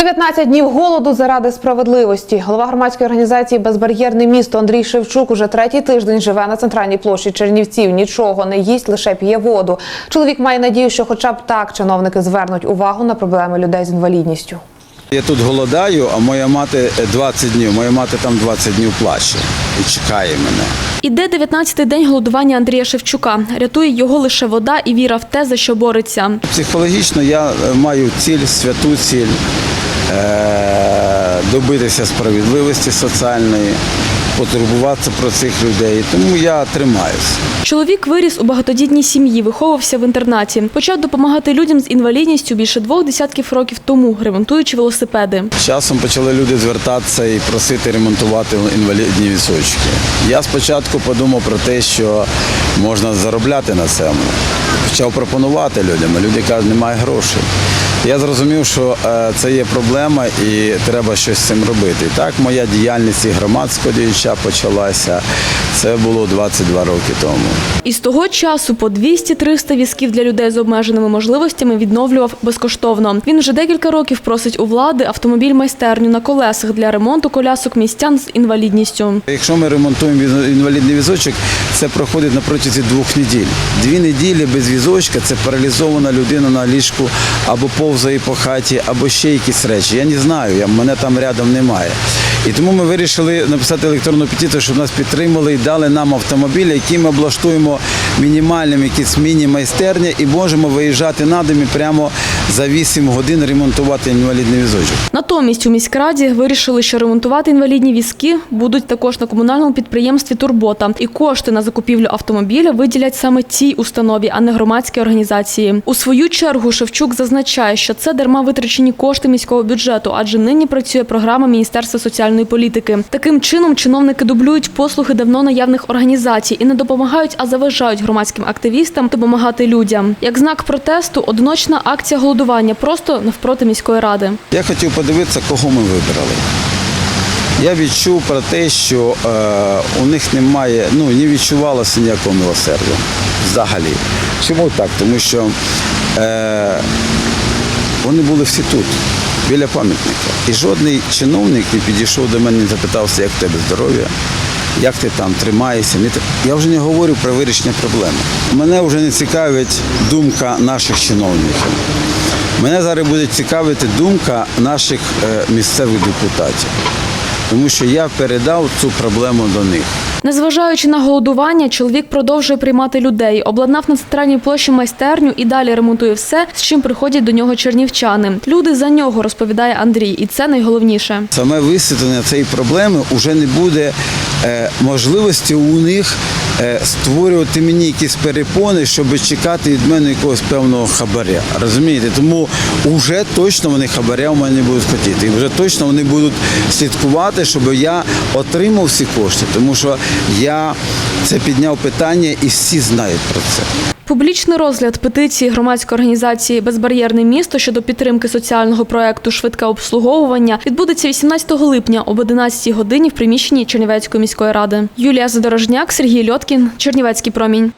19 днів голоду заради справедливості. Голова громадської організації Безбар'єрне місто Андрій Шевчук уже третій тиждень живе на центральній площі Чернівців. Нічого не їсть, лише п'є воду. Чоловік має надію, що, хоча б так, чиновники звернуть увагу на проблеми людей з інвалідністю. Я тут голодаю, а моя мати 20 днів. Моя мати там 20 днів плаче і чекає мене. Іде 19-й день голодування Андрія Шевчука. Рятує його лише вода і віра в те, за що бореться. Психологічно я е, маю ціль, святу ціль добитися справедливості соціальної, потурбуватися про цих людей. Тому я тримаюся. Чоловік виріс у багатодітній сім'ї, виховувався в інтернаті. Почав допомагати людям з інвалідністю більше двох десятків років тому, ремонтуючи велосипеди. Часом почали люди звертатися і просити ремонтувати інвалідні візочки. Я спочатку подумав про те, що можна заробляти на цьому. Почав пропонувати людям, а люди кажуть, немає грошей. Я зрозумів, що е, це є проблема і треба щось з цим робити. І так моя діяльність і громадського діяча почалася. Це було 22 роки тому. І з того часу по 200-300 візків для людей з обмеженими можливостями відновлював безкоштовно. Він вже декілька років просить у влади автомобіль-майстерню на колесах для ремонту колясок містян з інвалідністю. Якщо ми ремонтуємо інвалідний візочок, це проходить на протязі двох неділь. Дві неділі без візочка це паралізована людина на ліжку або повзає по хаті, або ще якісь речі. Я не знаю, я, мене там рядом немає. І тому ми вирішили написати електронну петицію, щоб нас підтримали і дали нам автомобіль, який ми облаштуємо мінімальним, якісь міні-майстерня і можемо виїжджати на дом і прямо за 8 годин ремонтувати інвалідний візочок. Натомість у міськраді вирішили, що ремонтувати інвалідні візки будуть також на комунальному підприємстві Турбота, і кошти на закупівлю автомобіля виділять саме цій установі, а не громадській організації. У свою чергу Шевчук зазначає, що це дарма витрачені кошти міського бюджету, адже нині працює програма Міністерства соціальної політики. Таким чином чиновники дублюють послуги давно наявних організацій і не допомагають, а заважають громадським активістам допомагати людям. Як знак протесту, одиночна акція голодування просто навпроти міської ради. Я хотів подивитися, кого ми вибрали. Я відчув про те, що е, у них немає, ну не відчувалося ніякого милосердя взагалі. Чому так? Тому що е, вони були всі тут, біля пам'ятника. І жодний чиновник не підійшов до мене і запитався, як в тебе здоров'я, як ти там тримаєшся. Я вже не говорю про вирішення проблеми. Мене вже не цікавить думка наших чиновників. Мене зараз буде цікавити думка наших е, місцевих депутатів, тому що я передав цю проблему до них. Незважаючи на голодування, чоловік продовжує приймати людей, обладнав на центральній площі майстерню і далі ремонтує все, з чим приходять до нього чернівчани. Люди за нього розповідає Андрій, і це найголовніше. Саме висвітлення цієї проблеми вже не буде е, можливості у них створювати мені якісь перепони, щоб чекати від мене якогось певного хабаря. Розумієте? Тому вже точно вони хабаря у мене будуть хотіти. І вже точно вони будуть слідкувати, щоб я отримав всі кошти, тому що я це підняв питання і всі знають про це. Публічний розгляд петиції громадської організації Безбар'єрне місто щодо підтримки соціального проекту Швидке обслуговування відбудеться 18 липня об 11 годині в приміщенні Чернівецької міської ради. Юлія Задорожняк, Сергій Льоткін, Чернівецький промінь.